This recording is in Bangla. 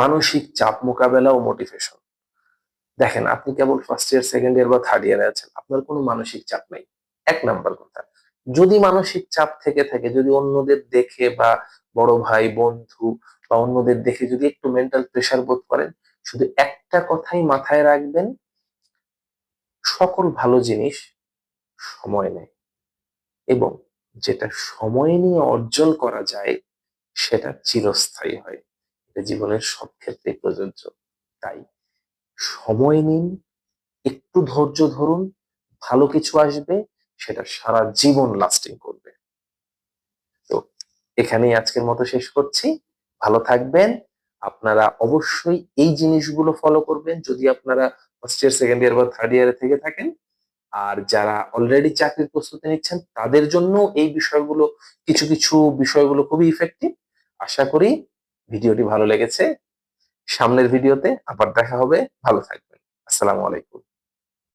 মানসিক চাপ মোকাবেলা ও মোটিভেশন দেখেন, আপনি কেবল ফার্স্ট ইয়ার সেকেন্ড ইয়ার বা থার্ড ইয়ারে আছেন, আপনার কোনো মানসিক চাপ নেই। এক নাম্বার কথা, যদি মানসিক চাপ থেকে থাকে, যদি অন্যদের দেখে বা বড় ভাই, বন্ধু বা অন্যদের দেখে যদি একটু মেন্টাল প্রেশার বোধ করেন, শুধু একটা কথাই মাথায় রাখবেন, সকল ভালো জিনিস সময় নেয়। এবং যেটা সময় নিয়ে অর্জন করা যায়, সেটা চিরস্থায়ী হয়। এটা জীবনের সব ক্ষেত্রে প্রযোজ্য। তাই সময় নিন, একটু ধৈর্য ধরুন, ভালো কিছু আসবে, সেটা সারা জীবন লাস্টিং করবে। তো এখানেই আজকের মতো শেষ করছি। ভালো থাকবেন। আপনারা অবশ্যই এই জিনিসগুলো ফলো করবেন যদি আপনারা ফার্স্ট ইয়ার সেকেন্ড ইয়ার বা থার্ড ইয়ারে থেকে থাকেন। আর যারা অলরেডি চাকরির প্রস্তুতি নিচ্ছেন, তাদের জন্য এই বিষয়গুলো, কিছু কিছু বিষয়গুলো খুবই ইফেক্টিভ আশা করি ভিডিওটি ভালো লেগেছে। সামনের ভিডিওতে আবার দেখা হবে। ভালো থাকবেন। আসসালামু আলাইকুম।